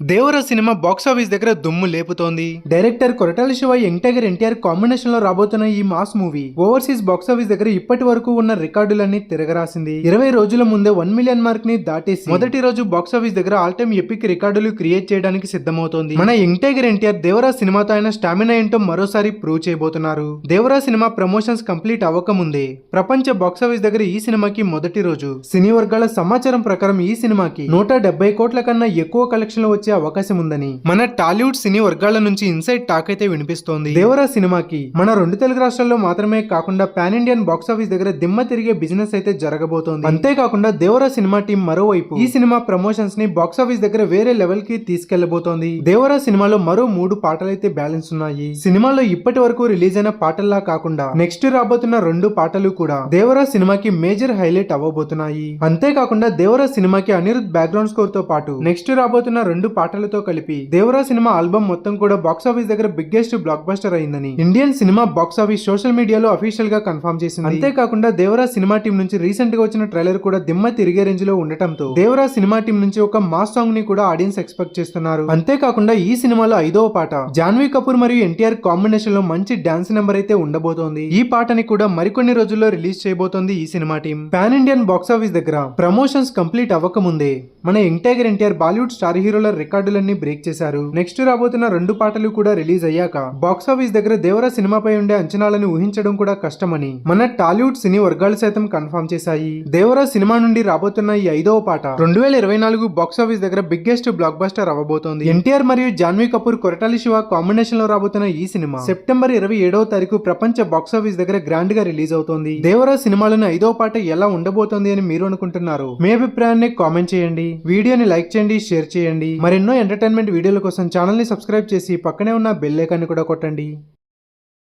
దేవర cinema box office దగ్గర దుమ్ము లేపుతోంది. డైరెక్టర్ కొరటాల శివ యంగ్ ఎన్టీఆర్ కాంబినేషన్లో రాబోతున్న ఈ మాస్ మూవీ ఓవర్సీస్ బాక్సాఫీస్ దగ్గర ఇప్పటి వరకు ఉన్న రికార్డులన్నీ తిరగరాసింది. ఇరవై రోజుల ముందే వన్ మిలియన్ మార్క్ని దాటేసి మొదటి రోజు బాక్సాఫీస్ దగ్గర ఆల్ టైమ్ ఎపిక్ రికార్డులు క్రియేట్ చేయడానికి సిద్ధమవుతోంది. మన యంగ్ టైగర్ ఎన్టీఆర్ దేవరా సినిమాతో ఆయన స్టామినా ఏంటో మరోసారి ప్రూవ్ చేయబోతున్నారు. దేవరా సినిమా ప్రమోషన్స్ కంప్లీట్ అవ్వకముందే ప్రపంచ బాక్సాఫీస్ దగ్గర ఈ సినిమాకి మొదటి రోజు సినీ వర్గాల సమాచారం ప్రకారం ఈ సినిమాకి నూట కోట్ల కన్నా ఎక్కువ కలెక్షన్ వచ్చే అవకాశం ఉందని. మన టాలీవుడ్ సినీ వర్గాల నుంచి ఇన్సైడ్ టాక్ అయితే వినిపిస్తోంది. దేవరా సినిమాకి మన రెండు తెలుగు రాష్ట్రాల్లో మాత్రమే కాకుండా పాన్ ఇండియన్ బాక్సాఫీస్ దగ్గర దిమ్మ తిరిగే బిజినెస్ అయితే జరగబోతోంది. అంతేకాకుండా దేవరా సినిమా టీం మరోవైపు ఈ సినిమా ప్రమోషన్స్ని బాక్సాఫీస్ దగ్గర వేరే లెవెల్కి తీసుకెళ్ళబోతోంది. దేవరా సినిమాలో మరో మూడు పాటలు అయితే బ్యాలెన్స్ ఉన్నాయి. సినిమాలో ఇప్పటి వరకు రిలీజ్ అయిన పాటల్లా కాకుండా నెక్స్ట్ రాబోతున్న రెండు పాటలు కూడా దేవరా సినిమాకి మేజర్ హైలైట్ అవ్వబోతున్నాయి. అంతేకాకుండా దేవరా సినిమాకి అనిరుద్ బ్యాక్గ్రౌండ్ స్కోర్తో పాటు నెక్స్ట్ రాబోతున్న రెండు పాటలతో కలిపి దేవరా సినిమా ఆల్బమ్ మొత్తం కూడా బాక్సాఫీస్ దగ్గర బిగ్గెస్ట్ బ్లాక్ బస్టర్ అయిందని Indian cinema box office social మీడియాలో అఫీషియల్గా కన్ఫర్మ్ చేసింది. అంతేకాకుండా దేవరా సినిమా టీం నుంచి రీసెంట్గా వచ్చిన ట్రైలర్ కూడా దిమ్మ తిరిగే రేంజ్లో ఉండటంతో దేవరా సినిమా టీం నుంచి ఒక మాస్ సాంగ్ని కూడా ఆడియన్స్ ఎక్స్పెక్ట్ చేస్తున్నారు. అంతేకాకుండా ఈ సినిమాలో ఐదవ పాట జాన్వీ కపూర్ మరియు ఎన్టీఆర్ కాంబినేషన్లో మంచి డాన్స్ నెంబర్ అయితే ఉండబోతోంది. ఈ పాటని కూడా మరికొన్ని రోజుల్లో రిలీజ్ చేయబోతోంది ఈ cinema team. Pan Indian box office దగ్గర ప్రమోషన్స్ కంప్లీట్ అవ్వకముందే మన ఎంటైగర్ ఎన్టీఆర్ బాలీవుడ్ స్టార్ హీరోల రికార్డులన్నీ బ్రేక్ చేశారు. నెక్స్ట్ రాబోతున్న రెండు పాటలు కూడా రిలీజ్ అయ్యాక బాక్సాఫీస్ దగ్గర దేవర సినిమాపై ఉండే అంచనాలను ఊహించడం కూడా కష్టమని మన టాలీవుడ్ సినీ వర్గాలు సైతం కన్ఫర్మ్ చేశాయి. దేవర సినిమా నుండి రాబోతున్న ఈ ఐదవ పాట రెండు వేల ఇరవై నాలుగు బాక్సాఫీస్ దగ్గర బిగ్గెస్ట్ బ్లాక్ బస్టర్ అవ్వబోతోంది. ఎన్టీఆర్ మరియు జాన్వీ కపూర్ కొరటాలి శివ కాంబినేషన్లో రాబోతున్న ఈ సినిమా సెప్టెంబర్ ఇరవై ఏడవ తారీఖు ప్రపంచ బాక్సాఫీస్ దగ్గర గ్రాండ్గా రిలీజ్ అవుతోంది. దేవర సినిమాలను ఐదవ పాట ఎలా ఉండబోతోంది అని మీరు అనుకుంటున్నారు? మీ అభిప్రాయాన్ని కామెంట్ చేయండి. వీడియోని లైక్ చేయండి షేర్ చేయండి. మరెన్నో ఎంటర్టైన్మెంట్ వీడియోల కోసం ఛానల్ని సబ్స్క్రైబ్ చేసి పక్కనే ఉన్న బెల్ ఐకాన్ని కూడా కొట్టండి.